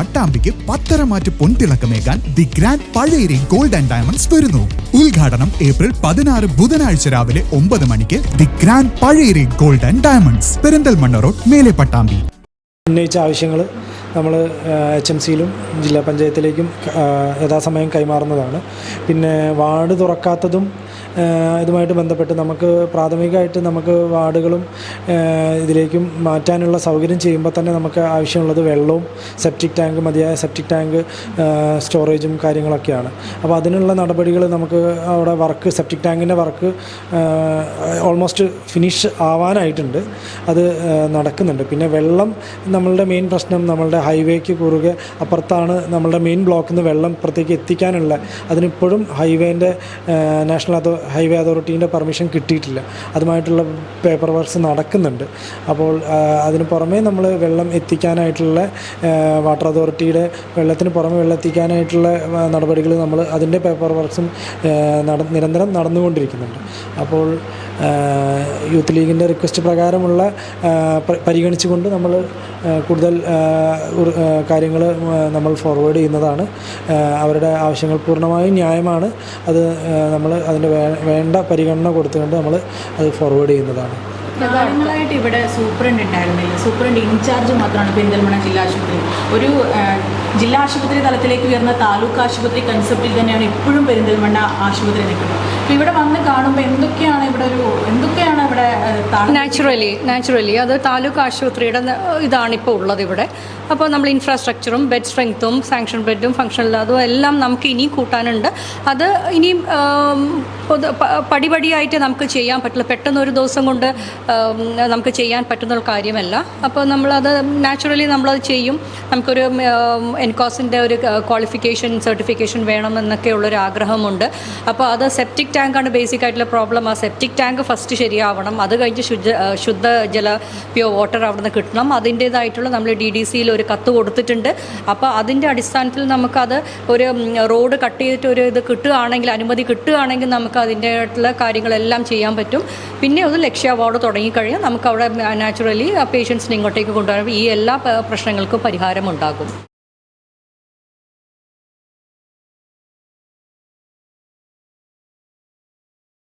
പട്ടാമ്പിക്ക് പത്തരമാറ്റ് പൊൻതിളക്കമേകാൻ the grand Pazhayari gold and diamonds വരുന്നു. ഉദ്ഘാടനം ഏപ്രിൽ പതിനാറ് ബുധനാഴ്ച രാവിലെ ഒമ്പത് മണിക്ക് the grand Pazhayari gold and diamonds Perinthalmanna road മേലെ പട്ടാമ്പി. ഉന്നയിച്ച ആവശ്യങ്ങൾ നമ്മൾ എച്ച് എം സിയിലും ജില്ലാ പഞ്ചായത്തിലേക്കും യഥാസമയം കൈമാറുന്നതാണ്. പിന്നെ വാർഡ് തുറക്കാത്തതും ഇതുമായിട്ട് ബന്ധപ്പെട്ട് നമുക്ക് പ്രാഥമികമായിട്ട് നമുക്ക് വാർഡുകളും ഇതിലേക്കും മാറ്റാനുള്ള സൗകര്യം ചെയ്യുമ്പോൾ തന്നെ നമുക്ക് ആവശ്യമുള്ളത് വെള്ളവും സെപ്റ്റിക് ടാങ്ക് മതിയായ സെപ്റ്റിക് ടാങ്ക് സ്റ്റോറേജും കാര്യങ്ങളൊക്കെയാണ്. അപ്പോൾ അതിനുള്ള നടപടികൾ നമുക്ക് അവിടെ വർക്ക് സെപ്റ്റിക് ടാങ്കിന്റെ വർക്ക് ഓൾമോസ്റ്റ് ഫിനിഷ് ആവാനായിട്ടുണ്ട്. അത് നടക്കുന്നുണ്ട്. പിന്നെ വെള്ളം നമ്മളുടെ മെയിൻ പ്രശ്നം നമ്മളുടെ ഹൈവേക്ക് കുറുകെ അപ്പുറത്താണ് നമ്മളുടെ മെയിൻ ബ്ലോക്കിൽ നിന്ന് വെള്ളം ഇപ്പുറത്തേക്ക് എത്തിക്കാനുള്ള അതിനിപ്പോഴും ഹൈവേന്റെ നാഷണൽ അതോ ഹൈവേ അതോറിറ്റീന്റെ പെർമിഷൻ കിട്ടിയിട്ടില്ല. അതുമായിട്ടുള്ള പേപ്പർ വർക്ക്സ് നടക്കുന്നുണ്ട്. അപ്പോൾ അതിന് പുറമേ നമ്മൾ വെള്ളം എത്തിക്കാനായിട്ടുള്ള വാട്ടർ അതോറിറ്റിയുടെ വെള്ളത്തിന് പുറമെ വെള്ളം എത്തിക്കാനായിട്ടുള്ള നടപടികൾ നമ്മൾ അതിന്റെ പേപ്പർ വർക്ക്സും നിരന്തരം നടന്നുകൊണ്ടിരിക്കുന്നുണ്ട്. അപ്പോൾ യൂത്ത് ലീഗിന്റെ റിക്വസ്റ്റ് പ്രകാരമുള്ള പരിഗണിച്ചുകൊണ്ട് നമ്മൾ കൂടുതൽ കാര്യങ്ങൾ നമ്മൾ ഫോർവേഡ് ചെയ്യുന്നതാണ്. അവരുടെ ആവശ്യങ്ങൾ പൂർണമായും ന്യായമാണ്. അത് നമ്മൾ അതിന്റെ വേണ്ട പരിഗണന കൊടുത്തുകൊണ്ട് നമ്മൾ അത് ഫോർവേഡ് ചെയ്യുന്നതാണ്. പ്രധാനങ്ങളായിട്ട് ഇവിടെ സൂപ്രണ്ട് ഉണ്ടായിരുന്നില്ല. സൂപ്രണ്ട് ഇൻചാർജ് മാത്രമാണ് പെരിന്തൽമണ്ണ ജില്ലാ ആശുപത്രി. ഒരു ജില്ലാ ആശുപത്രി തലത്തിലേക്ക് ഉയർന്ന താലൂക്ക് ആശുപത്രി കൺസെപ്റ്റിൽ തന്നെയാണ് ഇപ്പോഴും പെരിന്തൽമണ്ണ ആശുപത്രി നിൽക്കുന്നത്. അപ്പോൾ ഇവിടെ വന്ന് കാണുമ്പോൾ എന്തൊക്കെയാണ് ഇവിടെ ഒരു നാച്ചുറലി നാച്ചുറലി അത് താലൂക്ക് ആശുപത്രിയുടെ ഇതാണ് ഇപ്പോൾ ഉള്ളത് ഇവിടെ. അപ്പോൾ നമ്മൾ ഇൻഫ്രാസ്ട്രക്ചറും ബെഡ് സ്ട്രെങ്ത്തും സാങ്ഷൻ ബെഡും ഫങ്ഷണൽ അതും എല്ലാം നമുക്ക് ഇനിയും കൂട്ടാനുണ്ട്. അത് ഇനിയും പടിപടിയായിട്ട് നമുക്ക് ചെയ്യാൻ പറ്റില്ല. പെട്ടെന്ന് ഒരു ദിവസം കൊണ്ട് നമുക്ക് ചെയ്യാൻ പറ്റുന്ന ഒരു കാര്യമല്ല. അപ്പോൾ നമ്മളത് നാച്ചുറലി നമ്മളത് ചെയ്യും. നമുക്കൊരു എൻകോസിന്റെ ഒരു ക്വാളിഫിക്കേഷൻ സർട്ടിഫിക്കേഷൻ വേണമെന്നൊക്കെ ഉള്ളൊരു ആഗ്രഹമുണ്ട്. അപ്പോൾ അത് സെപ്റ്റിക് ടാങ്കാണ് ബേസിക് ആയിട്ടുള്ള പ്രോബ്ലം ആ സെപ്റ്റിക് ടാങ്ക് ഫസ്റ്റ് ശരിയാവണം. അത് കഴിഞ്ഞ് ശുദ്ധ ശുദ്ധജല ശുദ്ധ ജല പ്യുവർ വാട്ടർ അവിടെ നിന്ന് കിട്ടണം. അതിന്റേതായിട്ടുള്ള നമ്മൾ ഡി ഡി സിയിൽ ഒരു കത്ത് കൊടുത്തിട്ടുണ്ട്. അപ്പോൾ അതിന്റെ അടിസ്ഥാനത്തിൽ നമുക്കത് ഒരു റോഡ് കട്ട് ചെയ്തിട്ട് ഒരു ഇത് കിട്ടുകയാണെങ്കിൽ അനുമതി കിട്ടുകയാണെങ്കിൽ നമുക്ക് അതിന്റെതായിട്ടുള്ള കാര്യങ്ങളെല്ലാം ചെയ്യാൻ പറ്റും. പിന്നെ ഒരു ലക്ഷ്യ അവാർഡ് തുടങ്ങിക്കഴിഞ്ഞാൽ നമുക്ക് അവിടെ നാച്ചുറലി പേഷ്യൻസിനെ ഇങ്ങോട്ടേക്ക് കൊണ്ടുവരാൻ ഈ എല്ലാ പ്രശ്നങ്ങൾക്കും പരിഹാരം ഉണ്ടാകും